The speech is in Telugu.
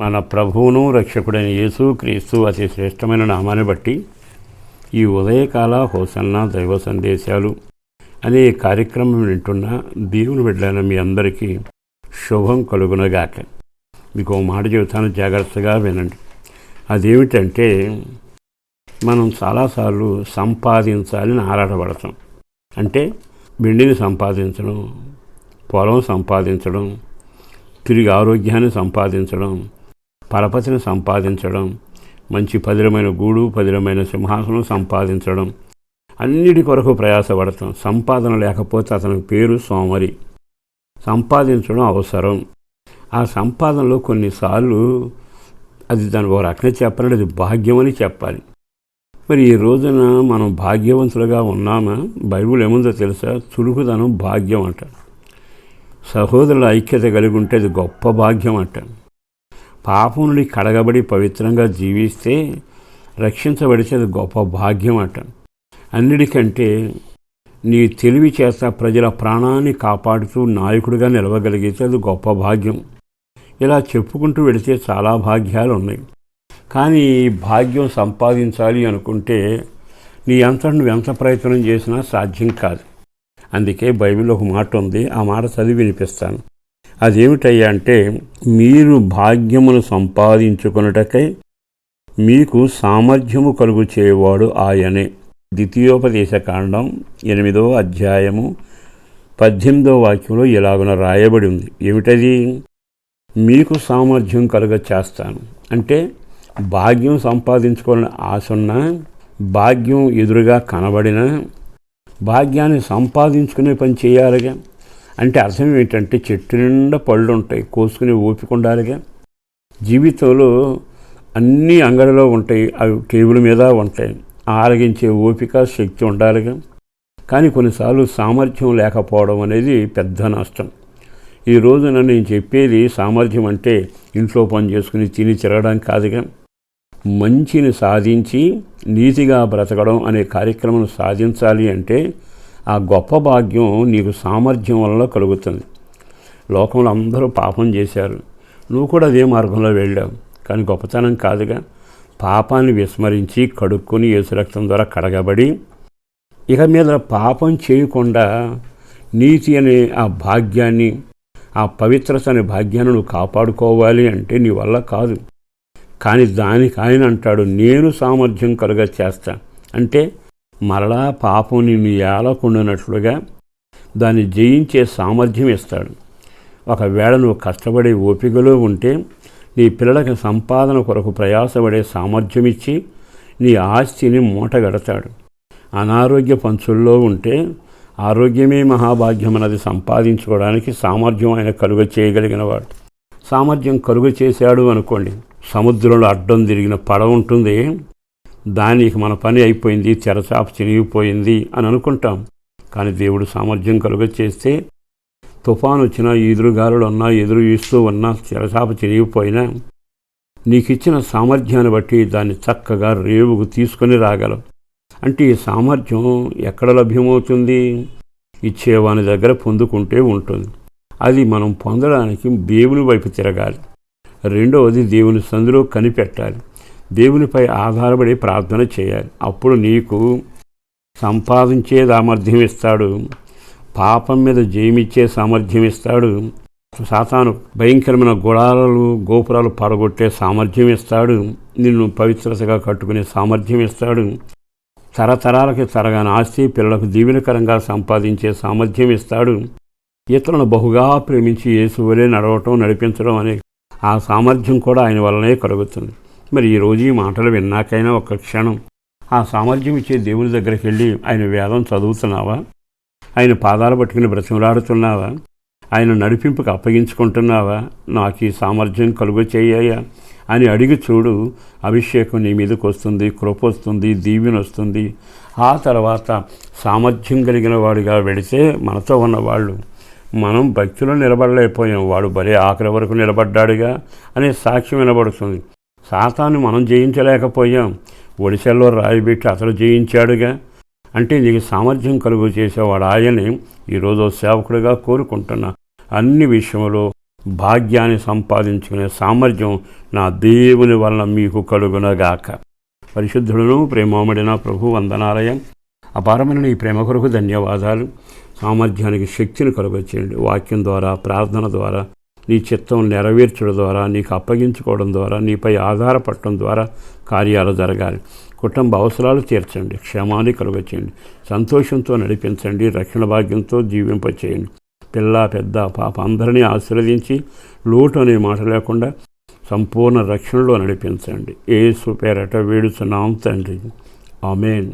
మన ప్రభువును రక్షకుడైన యేసు క్రీస్తు అతి శ్రేష్టమైన నామాన్ని బట్టి ఈ ఉదయకాల హోసన్న దైవ సందేశాలు అనే కార్యక్రమం వింటున్న దేవుని బిడ్డలైన మీ అందరికీ శుభం కలుగునగాక. మీకు ఓ మాట చెబుతాను జాగ్రత్తగా వినండి. అదేమిటంటే మనం చాలాసార్లు సంపాదించాలని ఆరాటపడతాం. అంటే వెండిని సంపాదించడం పొలం సంపాదించడం తిరిగి ఆరోగ్యాన్ని సంపాదించడం పరపతిని సంపాదించడం మంచి పదిరమైన గూడు పదిలమైన సింహాసనం సంపాదించడం అన్నిటి కొరకు ప్రయాసపడతాం. సంపాదన లేకపోతే అతని పేరు సోమరి. సంపాదించడం అవసరం. ఆ సంపాదనలో కొన్నిసార్లు అది దాని ఒక రకంగా చెప్పాలంటే అది భాగ్యం అని చెప్పాలి. మరి ఈ రోజున మనం భాగ్యవంతులుగా ఉన్నామా? బైబిల్ ఏముందో తెలుసా? చురుకుదనం భాగ్యం అంట. సహోదరుల ఐక్యత కలిగి ఉంటే అది గొప్ప భాగ్యం అంట. పాపం నుండి కడగబడి పవిత్రంగా జీవిస్తే రక్షించబడితే అది గొప్ప భాగ్యం అంట. అన్నిటికంటే నీ తెలివి చేత ప్రజల ప్రాణాన్ని కాపాడుతూ నాయకుడిగా నిలవగలిగితే అది గొప్ప భాగ్యం. ఇలా చెప్పుకుంటూ వెళితే చాలా భాగ్యాలు ఉన్నాయి కానీ ఈ భాగ్యం సంపాదించాలి అనుకుంటే నీ అంతట నువ్వు ఎంత ప్రయత్నం చేసినా సాధ్యం కాదు. అందుకే బైబిల్ ఒక మాట ఉంది ఆ మాట చదివి వినిపిస్తాను. అదేమిటయ్యా అంటే మీరు భాగ్యమును సంపాదించుకొనుటకై మీకు సామర్థ్యము కలుగు చేయవాడు ఆయనే. ద్వితీయోపదేశ కాండం ఎనిమిదో అధ్యాయము పద్దెనిమిదో వాక్యంలో ఇలాగున రాయబడి ఉంది ఏమిటది? మీకు సామర్థ్యం కలుగ చేస్తాను అంటే భాగ్యం సంపాదించుకోవాలని ఆశ ఉన్నా భాగ్యం ఎదురుగా కనబడిన భాగ్యాన్ని సంపాదించుకునే పని చేయాలిగా. అంటే అర్థం ఏంటంటే చెట్టు నిండా పళ్ళు ఉంటాయి కోసుకునే ఓపిక ఉండాలిగా. జీవితంలో అన్నీ అంగడిలో ఉంటాయి అవి టేబుల్ మీద ఉంటాయి. ఆరగించే ఓపిక శక్తి ఉండాలిగా. కానీ కొన్నిసార్లు సామర్థ్యం లేకపోవడం అనేది పెద్ద నష్టం. ఈ రోజున నేను చెప్పేది సామర్థ్యం అంటే ఇంట్లో పని చేసుకుని తిని తిరగడం కాదుగా. మంచిని సాధించి నీతిగా బ్రతకడం అనే కార్యక్రమం సాధించాలి అంటే ఆ గొప్ప భాగ్యం నీకు సామర్థ్యం వల్ల కలుగుతుంది. లోకంలో అందరూ పాపం చేశారు. నువ్వు కూడా అదే మార్గంలో వెళ్ళావు. కానీ గొప్పతనం కాదుగా. పాపాన్ని విస్మరించి కడుక్కొని యేసురక్తం ద్వారా కడగబడి ఇక మీద పాపం చేయకుండా నీతి అనే ఆ భాగ్యాన్ని ఆ పవిత్రత అనే భాగ్యాన్ని నువ్వు కాపాడుకోవాలి అంటే నీ వల్ల కాదు. కానీ దానికి ఆయన అంటాడు నేను సామర్థ్యం కలుగ చేస్తా. అంటే మరలా పాపం నిన్ను ఏలకుండానట్లుగా దాన్ని జయించే సామర్థ్యం ఇస్తాడు. ఒకవేళ నువ్వు కష్టపడే ఓపికలో ఉంటే నీ పిల్లలకు సంపాదన కొరకు ప్రయాసపడే సామర్థ్యం ఇచ్చి నీ ఆస్తిని మూటగడతాడు. అనారోగ్య పంచుల్లో ఉంటే ఆరోగ్యమే మహాభాగ్యం అన్నది సంపాదించుకోవడానికి సామర్థ్యం ఆయన కలుగ చేయగలిగిన వాడు సామర్థ్యం కలుగ చేశాడు అనుకోండి సముద్రంలో అడ్డం తిరిగిన పడవ ఉంటుంది. దానికి మన పని అయిపోయింది తెరచాప చిరిగిపోయింది అని అనుకుంటాం. కానీ దేవుడు సామర్థ్యం కలుగ చేస్తే తుఫాను వచ్చినా ఎదురుగాలులు ఉన్నా ఎదురు ఇస్తూ ఉన్నా తెరచాప చిరిగిపోయినా నీకు ఇచ్చిన సామర్థ్యాన్ని బట్టి దాన్ని చక్కగా రేవుకు తీసుకొని రాగలవు అంటే ఈ సామర్థ్యం ఎక్కడ లభ్యమవుతుంది? ఇచ్చేవాని దగ్గర పొందుకుంటే ఉంటుంది. అది మనం పొందడానికి దేవుని వైపు తిరగాలి. రెండవది దేవుని సందులో కనిపెట్టాలి. దేవునిపై ఆధారపడి ప్రార్థన చేయాలి. అప్పుడు నీకు సంపాదించే సామర్థ్యం ఇస్తాడు. పాపం మీద జయమిచ్చే సామర్థ్యం ఇస్తాడు. సాతాను భయంకరమైన గుడారాలు గోపురాలు పడగొట్టే సామర్థ్యం ఇస్తాడు. నిన్ను పవిత్రతగా కట్టుకునే సామర్థ్యం ఇస్తాడు. తరతరాలకి తరగాని ఆస్తి పిల్లలకు దీవెనకరంగా సంపాదించే సామర్థ్యం ఇస్తాడు. ఇతరులను బహుగా ప్రేమించి యేసువలే నడవటం నడిపించడం అనే ఆ సామర్థ్యం కూడా ఆయన వల్లనే కలుగుతుంది. మరి ఈరోజు ఈ మాటలు విన్నాకైనా ఒక క్షణం. ఆ సామర్థ్యం ఇచ్చే దేవుని దగ్గరికి వెళ్ళి ఆయన వేదం చదువుతున్నావా? ఆయన పాదాలు పట్టుకుని బ్రతిమలాడుతున్నావా? ఆయన నడిపింపుకు అప్పగించుకుంటున్నావా? నాకు ఈ సామర్థ్యం కలుగు చేయ్యా అని అడిగి చూడు అభిషేకం నీ మీదకి వస్తుంది కృప వస్తుంది దీవెన వస్తుంది. ఆ తర్వాత సామర్థ్యం కలిగిన వాడిగా వెడితే మనతో ఉన్నవాళ్ళు మనం భక్తిలో నిలబడలేకపోయాం వాడు భలే ఆఖరి వరకు నిలబడ్డాడుగా అనే సాక్ష్యం వినబడుతుంది. సాతాన్ని మనం జయించలేకపోయాం. ఒడిశాలో రాయిబెట్టి అతడు జయించాడుగా. అంటే నీకు సామర్థ్యం కలుగు చేసేవాడు ఆయనే ఈరోజు సేవకుడిగా కోరుకుంటున్నా. అన్ని విషయంలో భాగ్యాన్ని సంపాదించుకునే సామర్థ్యం నా దేవుని వలన మీకు కలుగునగాక. పరిశుద్ధులను ప్రేమమడిన ప్రభు వందనాలయం. అపారమైన ఈ ప్రేమ కొరకు ధన్యవాదాలు. సామర్థ్యానికి శక్తిని కలుగచేయండి. వాక్యం ద్వారా ప్రార్థన ద్వారా నీ చిత్తం నెరవేర్చడం ద్వారా నీకు అప్పగించుకోవడం ద్వారా నీపై ఆధారపడటం ద్వారా కార్యాలు జరగాలి. కుటుంబ అవసరాలు తీర్చండి క్షేమాన్ని కలుగచేయండి సంతోషంతో నడిపించండి రక్షణ భాగ్యంతో జీవింపచేయండి. పిల్ల పెద్ద పాప అందరినీ ఆశీర్వదించి లోటు అనే మాట లేకుండా సంపూర్ణ రక్షణలో నడిపించండి. ఏ పేరట వేడుచున్నాం తండ్రి. ఆమెన్.